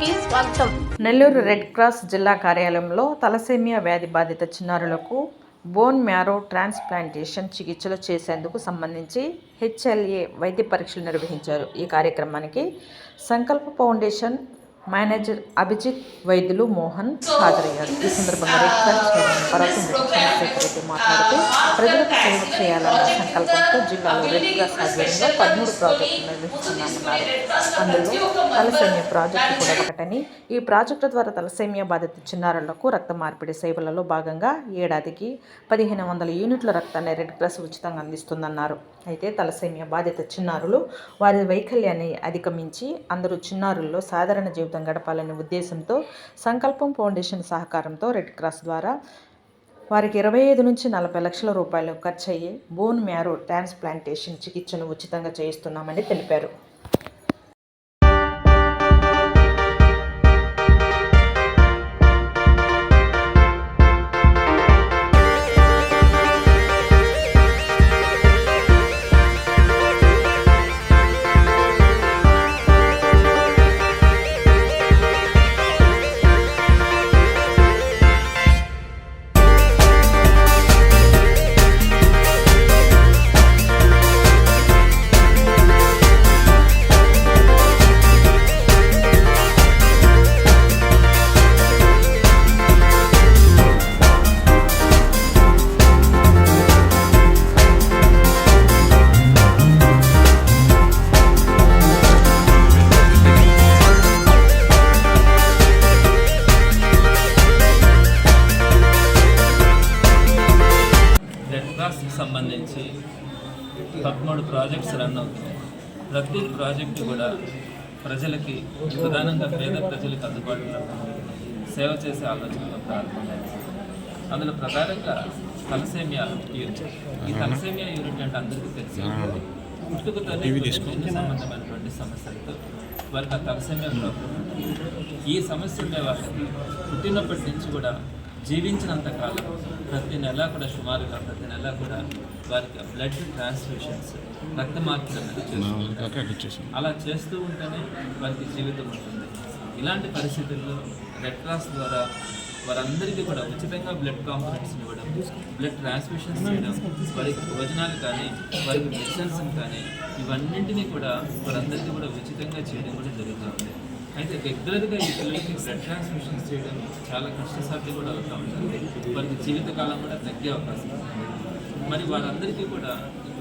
కి స్వాగతం. Nellore red cross జిల్లా కార్యాలయంలో తలసేమియా వ్యాధి బాధిత చిన్నారులకు బోన్ మ్యారో ట్రాన్స్ప్లాంటేషన్ చికిత్సలు చేసేందుకు సంబంధించి హెచ్ఎల్ఏ వైద్య పరీక్షలు నిర్వహించారు. ఈ కార్యక్రమానికి సంకల్ప ఫౌండేషన్ మేనేజర్ అభిజిత్ వైద్యులు మోహన్ హాజరయ్యారు. ఈ సందర్భంగా రెడ్ చేయాలని చైర్మన్ చంద్రశేఖర్ రెడ్డి మాట్లాడుతూ ప్రజలకు సేవ చేయాలన్న సంకల్పంతో జిల్లాలో రెడ్ క్రాస్ ఆధ్వర్యంలో పదమూడు ప్రాజెక్టులు నిర్వహిస్తున్నామన్నారు అందులో తలసేమియా ప్రాజెక్టు కూడా ఒకటని ఈ ప్రాజెక్టు ద్వారా తలసేమియా బాధిత చిన్నారులకు రక్త మార్పిడి సేవలలో భాగంగా ఏడాదికి పదిహేను వందల యూనిట్ల రక్తాన్ని రెడ్ క్రాస్ ఉచితంగా అందిస్తుందన్నారు. అయితే తలసేమియా బాధిత చిన్నారులు వారి వైకల్యాన్ని అధిగమించి అందరూ చిన్నారుల్లో సాధారణ జీవితం గడపాలనే ఉద్దేశంతో సంకల్పం ఫౌండేషన్ సహకారంతో రెడ్ క్రాస్ ద్వారా వారికి ఇరవై ఐదు నుంచి నలభై లక్షల రూపాయలు ఖర్చయ్యే బోన్ మ్యారో ట్రాన్స్ప్లాంటేషన్ చికిత్సను ఉచితంగా చేయిస్తున్నామని తెలిపారు. రెడ్ క్రాస్కి సంబంధించి పదమూడు ప్రాజెక్ట్స్ రన్ అవుతున్నాయి. ప్రతి ప్రాజెక్టు కూడా ప్రజలకి ప్రధానంగా పేద ప్రజలకు అందుబాటులో సేవ చేసే ఆలోచనలో ప్రారంభమైంది. అందులో ప్రధానంగా తలసేమియా యూనిట్. ఈ తలసేమియా యూనిట్ అంటే అందరికీ తెలిసి పుట్టుకతోనే గుండె సంబంధమైనటువంటి సమస్యలతో వారికి ఆ తలసేమియా ప్రాబ్లం. ఈ సమస్య ఉండే వాళ్ళకి పుట్టినప్పటి నుంచి కూడా జీవించినంత కాలం ప్రతి నెల కూడా సుమారుగా ప్రతి నెల కూడా వారికి బ్లడ్ ట్రాన్స్ఫ్యూషన్స్ రక్త మార్పిడి అనేది చేస్తూ ఉంటారు. అలా చేస్తూ ఉంటేనే వారికి జీవితం ఉంటుంది. ఇలాంటి పరిస్థితుల్లో రెడ్ క్రాస్ ద్వారా వారందరికీ కూడా ఉచితంగా బ్లడ్ కాంపనెంట్స్ ఇవ్వడం బ్లడ్ ట్రాన్స్ఫ్యూషన్స్ చేయడం వారికి భోజనాలు కానీ వారికి మెడిసిన్స్ కానీ ఇవన్నింటినీ కూడా వారందరికీ కూడా ఉచితంగా చేయడం కూడా జరుగుతూ ఉంది అయితే రెగ్యులర్గా ఈ పిల్లలకి బ్లడ్ ట్రాన్స్ఫ్యూషన్స్ చేయడం చాలా కష్టసాధ్యం కూడా అవుతూ ఉంటుంది. వారికి జీవితకాలం కూడా తగ్గే అవకాశం ఉంది. మరి వారందరికీ కూడా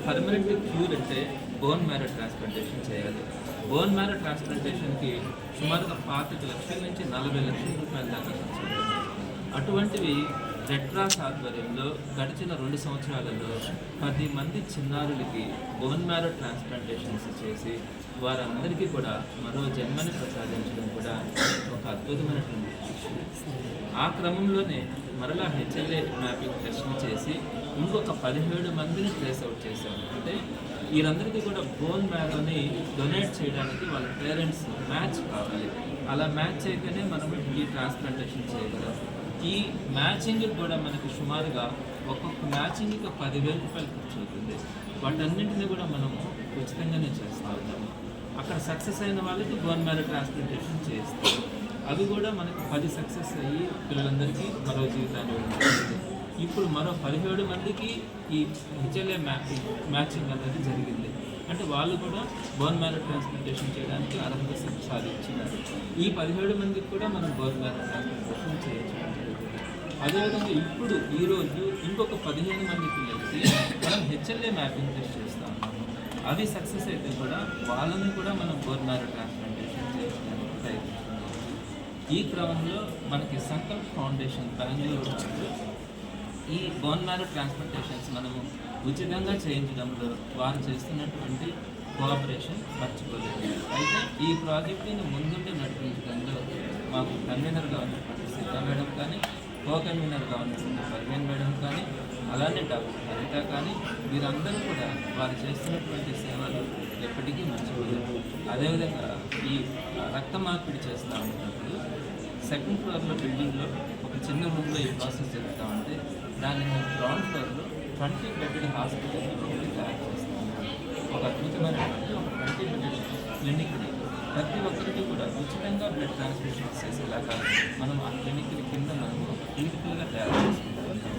పర్మనెంట్ క్యూర్ అంటే బోన్ మ్యారో ట్రాన్స్ప్లాంటేషన్ చేయాలి. బోన్ మ్యారో ట్రాన్స్ప్లాంటేషన్కి సుమారుగా పాతిక లక్షల నుంచి నలభై లక్షల రూపాయల దాకా అటువంటివి రెడ్ క్రాస్ ఆధ్వర్యంలో గడిచిన రెండు సంవత్సరాలలో పది మంది చిన్నారులకి బోన్ మ్యారో ట్రాన్స్ప్లాంటేషన్స్ చేసి వారందరికీ కూడా మరో జన్మని ప్రసాదించడం కూడా ఒక అద్భుతమైనటువంటి విషయం. ఆ క్రమంలోనే మరలా హెచ్ఎల్ఏ మ్యాపింగ్ టెస్ట్ చేసి ఇంకొక పదిహేడు మందిని ట్రేస్ అవుట్ చేశాము. అంటే వీరందరికీ కూడా బోన్ మ్యారోని డొనేట్ చేయడానికి వాళ్ళ పేరెంట్స్ మ్యాచ్ కావాలి. అలా మ్యాచ్ అయితేనే మనం ఈ ట్రాన్స్ప్లాంటేషన్ చేయగలం. ఈ మ్యాచింగ్ కూడా మనకు సుమారుగా ఒక్కొక్క మ్యాచింగ్కి పదివేల రూపాయలు ఖర్చు అవుతుంది వాటన్నింటినీ కూడా మనము ఉచితంగానే చేస్తూ ఉంటాము అక్కడ సక్సెస్ అయిన వాళ్ళకి బోన్ మ్యారో ట్రాన్స్ప్లాంటేషన్ చేస్తాం. అవి కూడా మనకి పది సక్సెస్ అయ్యి పిల్లలందరికీ మరో జీవితాన్ని ఇప్పుడు మరో పదిహేడు మందికి ఈ హెచ్ఎల్ఏ మ్యాచింగ్ మ్యాచింగ్ అనేది జరిగింది. అంటే వాళ్ళు కూడా బోన్ మ్యారో ట్రాన్స్ప్లాంటేషన్ చేయడానికి అర్హత సాధించినారు ఈ పదిహేడు మందికి కూడా మనం బోన్ మ్యారో ట్రాన్స్ప్లాంటేషన్ చేయించడం అదేవిధంగా ఇప్పుడు ఈరోజు ఇంకొక పదిహేను మంది పిల్లలకి మనం హెచ్ఎల్ఏ మ్యాపింగ్ టెస్ట్ చేస్తా. ఉన్నాము అవి సక్సెస్ అయితే కూడా వాళ్ళని కూడా మనం బోన్ మ్యారో ట్రాన్స్ప్లాంటేషన్ చేయడానికి ప్రయత్నిస్తున్నాము ఈ క్రమంలో మనకి సంకల్ప్ ఫౌండేషన్ బెంగళూరు ఈ బోన్ మ్యారో ట్రాన్స్ప్లాంటేషన్స్ మనము ఉచితంగా చేయించడంలో వారు చేస్తున్నటువంటి కోఆపరేషన్ మర్చిపోలేదు. అయితే ఈ ప్రాజెక్టుని ముందుండి నడిపించడంలో మాకు కన్వీనర్గా ఉన్నటువంటి సిద్ధ మేడం కానీ కో కన్వీనర్గా ఉన్నటువంటి పర్వీన్ మేడం కానీ అలానే డాక్టర్ హరిత కానీ వీరందరూ కూడా వారు చేస్తున్నటువంటి సేవలు ఎప్పటికీ మర్చిపోలేదు. అదేవిధంగా ఈ రక్త మార్పిడి చేస్తూ ఉన్నప్పుడు సెకండ్ ఫ్లోర్లో బిల్డింగ్లో ఒక చిన్న రూమ్లో ఈ ప్రాసెస్ జరుగుతూ ఉంటే దాన్ని మేము గ్రౌండ్ ఫ్లోర్లో ట్వంటీ బెడెడ్ హాస్పిటల్ తయారు చేస్తాము ఒక అద్భుతమైనటువంటి ఒక ట్వంటీ బెడెడ్ క్లినిక్ని ప్రతి ఒక్కరికి కూడా ఉచితంగా బ్లడ్ ట్రాన్స్ఫ్యూషన్ చేసేలాగా మనం ఆ క్లినిక్ల కింద మనము క్లినికల్గా తయారు చేసుకుంటాం.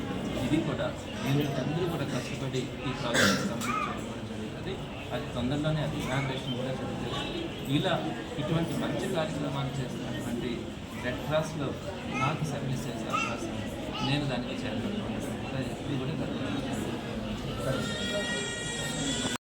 ఇది కూడా నేను అందరూ కూడా కష్టపడి ఈ ప్రాజెక్ట్ కంప్లీట్ చేయడం జరుగుతుంది. అది తొందరలోనే అది ఇనాగ్రేషన్ కూడా జరుగుతుంది. ఇలా ఇటువంటి మంచి కార్యక్రమాలు చేస్తున్నటువంటి రెడ్ క్రాస్లో నాకు సర్వీస్ చేసే అవకాశం నేను దానికి చేరడం కూడా ఎప్పుడు కూడా గర్వంగా